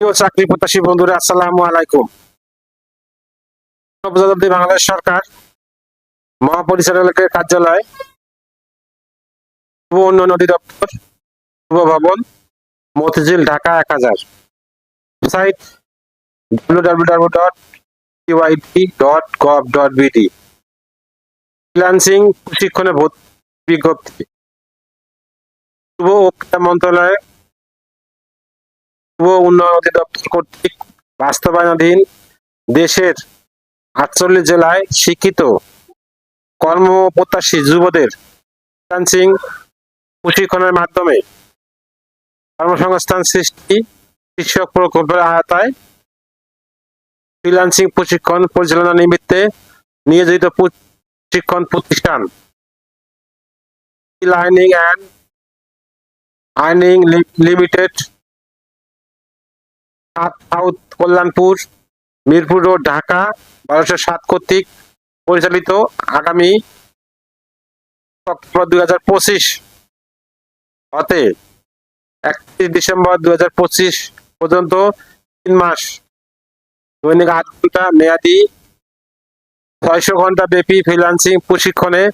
চাকরি প্রত্যাশী বন্ধুরা, আসসালামু আলাইকুম। প্রজাতন্ত্রী বাংলাদেশ সরকার মহাপরিচালকের কার্যালয় উন্নয়ন অধিদপ্তর ভবন, মতিঝিল, ঢাকা এক হাজার। Website W W W dot UIT dot gov dot BD freelancing প্রশিক্ষণে ভর্তি বিজ্ঞপ্তি। যুব ও ক্রীড়া মন্ত্রণালয় যুব উন্নয়ন অধিদপ্তর কর্তৃক বাস্তবায়নাধীন দেশের আটচল্লিশ জেলায় শিক্ষিত কর্মপ্রত্যাশী যুবদের ফ্রিল্যান্সিং প্রশিক্ষণের মাধ্যমে কর্মসংস্থান সৃষ্টি শীর্ষক প্রকল্পের আওতায় ফ্রিল্যান্সিং প্রশিক্ষণ পরিচালনা নিমিত্তে নিয়োজিত প্রশিক্ষণ প্রতিষ্ঠান। Learning and earning limited south Kalyanpur, Mirpur road, Dhaka, বারোশো সাত কর্তৃক পরিচালিত আগামী অক্টোবর দুই হাজার পঁচিশ হতে একত্রিশ ডিসেম্বর দুই হাজার পঁচিশ পর্যন্ত তিন মাস দৈনিক আট ঘণ্টা মেয়াদি ছয়শো ঘণ্টা ব্যাপী ফ্রিল্যান্সিং প্রশিক্ষণে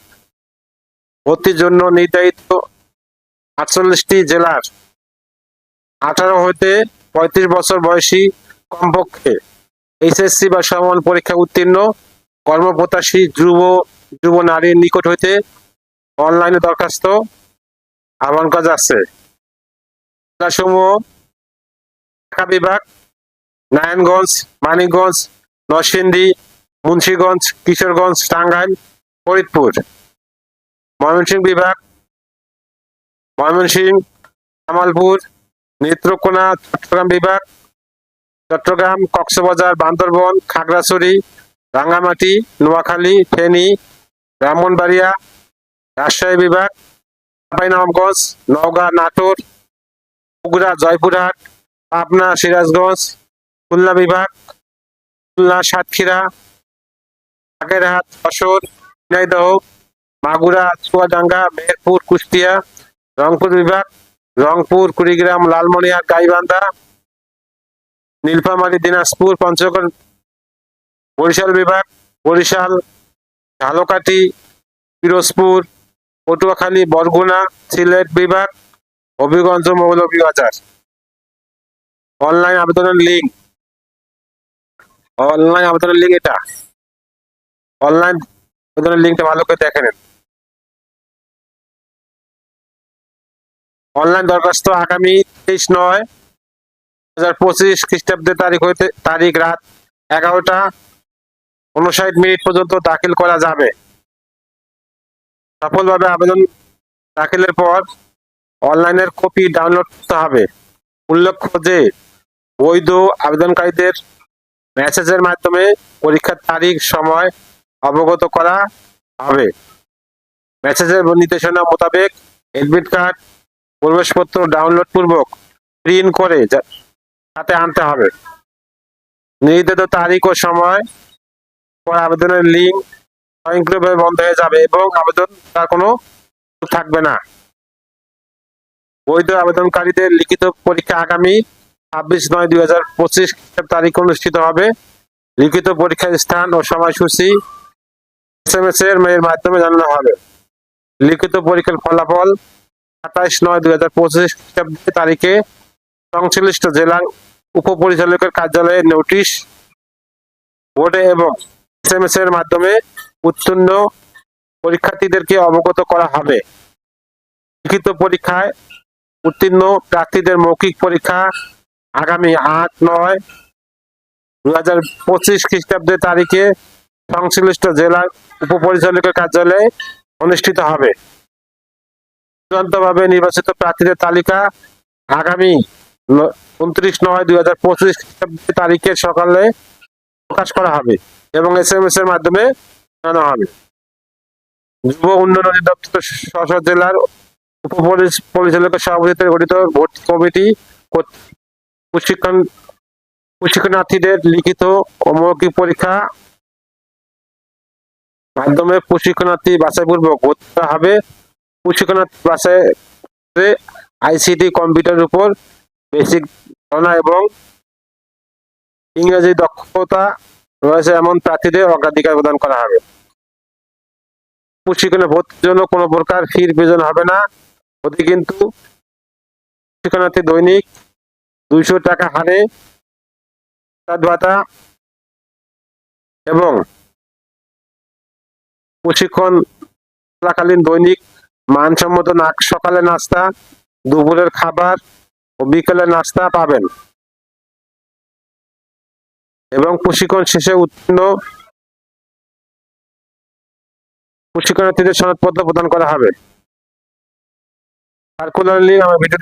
ভর্তির জন্য নির্ধারিত আটচল্লিশটি জেলার আঠারো হতে পঁয়ত্রিশ বছর বয়সী কমপক্ষে এইচএসসি বা সমান পরীক্ষা উত্তীর্ণ, কর্মপ্রত্যাশী যুব যুব নারীর নিকট হইতে অনলাইনে দরখাস্ত আহ্বান করা যাচ্ছে। জেলাসমূহ, ঢাকা বিভাগ, নারায়ণগঞ্জ, মানিকগঞ্জ, নরসিংদী, মুন্সিগঞ্জ, কিশোরগঞ্জ, টাঙ্গাইল, ফরিদপুর। ময়মনসিংহ বিভাগ, ময়মনসিংহ, জামালপুর নেত্রকোনা, চট্টগ্রাম বিভাগ, চট্টগ্রাম কক্সবাজার, বান্দরবন, খাগড়াছড়ি, রাঙ্গামাটি, নোয়াখালী, ফেনী, ব্রাহ্মণবাড়িয়া, রাজশাহী বিভাগ চাঁপাইনবাবগঞ্জ নওগাঁ, নাটোর, বগুড়া, জয়পুরহাট, পাবনা, সিরাজগঞ্জ, খুলনা বিভাগ, খুলনা, সাতক্ষীরা, বাগেরহাট, যশোর ঝিনাইদহ মাগুরা, চুয়াডাঙ্গা, মেহেরপুর, কুষ্টিয়া, রংপুর বিভাগ রংপুর, কুড়িগ্রাম লালমনিরহাট গাইবান্ধা, নীলফামারী, দিনাজপুর, পঞ্চগড়, বরিশাল বিভাগ, বরিশাল ঝালকাঠি পিরোজপুর, পটুয়াখালী, বরগুনা, সিলেট বিভাগ, হবিগঞ্জ মৌলভীবাজার অনলাইন আবেদনের লিঙ্ক। অনলাইন আবেদনের লিঙ্ক এটা। অনলাইন আবেদনের লিঙ্কটা ভালো করে দেখে নেন। অনলাইন দরখাস্ত আগামী তেইশ নয় দু হাজার পঁচিশ খ্রিস্টাব্দের তারিখ হইতে তারিখ রাত এগারোটা উনষাট মিনিট পর্যন্ত দাখিল করা যাবে। সফলভাবে আবেদন দাখিলের পর অনলাইনের কপি ডাউনলোড করতে হবে। উল্লেখ্য যে, বৈধ আবেদনকারীদের মেসেজের মাধ্যমে পরীক্ষার তারিখ, সময় অবগত করা হবে। মেসেজের নির্দেশনা মোতাবেক এডমিট কার্ড প্রবেশপত্র ডাউনলোড পূর্বক প্রিন্ট করে হাতে আনতে হবে। নির্ধারিত তারিখ ও সময় পর আবেদনের লিঙ্ক স্বয়ংক্রিয়ভাবে বন্ধ হয়ে যাবে এবং আবেদন তার কোনো থাকবে না। বৈধ আবেদনকারীদের লিখিত পরীক্ষা আগামী ছাব্বিশ নয় দুই হাজার পঁচিশ তারিখ অনুষ্ঠিত হবে। লিখিত পরীক্ষার স্থান ও সময়সূচি এস এম এস এর মেয়ের মাধ্যমে জানানো হবে। লিখিত পরীক্ষার ফলাফল সাতাইশ নয় দুই হাজার পঁচিশ খ্রিস্টাব্দ তারিখে সংশ্লিষ্ট জেলার উপপরিচালকের কার্যালয়ে নোটিশ, বোর্ডে এবং এস এম এস এর মাধ্যমে উত্তীর্ণ পরীক্ষার্থীদেরকে অবগত করা হবে। লিখিত পরীক্ষায় উত্তীর্ণ প্রার্থীদের মৌখিক পরীক্ষা আগামী আট নয় দু হাজার পঁচিশ খ্রিস্টাব্দের তারিখে সংশ্লিষ্ট জেলার উপপরিচালকের কার্যালয়ে অনুষ্ঠিত হবে। চূড়ান্তভাবে নির্বাচিত প্রার্থীদের তালিকা আগামী উনত্রিশ নয় দুই হাজার পঁচিশ খ্রিস্টাব্দের তারিখের সকালে প্রকাশ করা হবে এবং এস এম এস এর মাধ্যমে জানানো হবে। যুব উন্নয়ন অধিদপ্তর স্ব জেলার উপপরিচালকের সভাপতিত্বে গঠিত ভর্তি কমিটি প্রশিক্ষণ প্রশিক্ষণার্থীদের লিখিত ও মৌখিক পরীক্ষা মাধ্যমে প্রশিক্ষণার্থী বাছাইপূর্বক ভর্তি হবে। প্রশিক্ষণার্থী বাছাই আইসিটি কম্পিউটারের উপর বেসিক ধারণা এবং ইংরেজি দক্ষতা রয়েছে এমন প্রার্থীদের অগ্রাধিকার প্রদান করা হবে। প্রশিক্ষণে ভর্তির জন্য কোনো প্রকার ফির প্রয়োজন হবে না। ওতে কিন্তু প্রশিক্ষণার্থী দৈনিক দুইশো টাকা হারে ভাতা এবং প্রশিক্ষণ চলাকালীন দৈনিক মানসম্মত সকালে নাস্তা, দুপুরের খাবার ও বিকেলের নাস্তা পাবেন। এবং প্রশিক্ষণ শেষে উত্তীর্ণ প্রশিক্ষণার্থীদের সনদপত্র প্রদান করা হবে। সার্কুলার লিঙ্ক আমার ভিডিও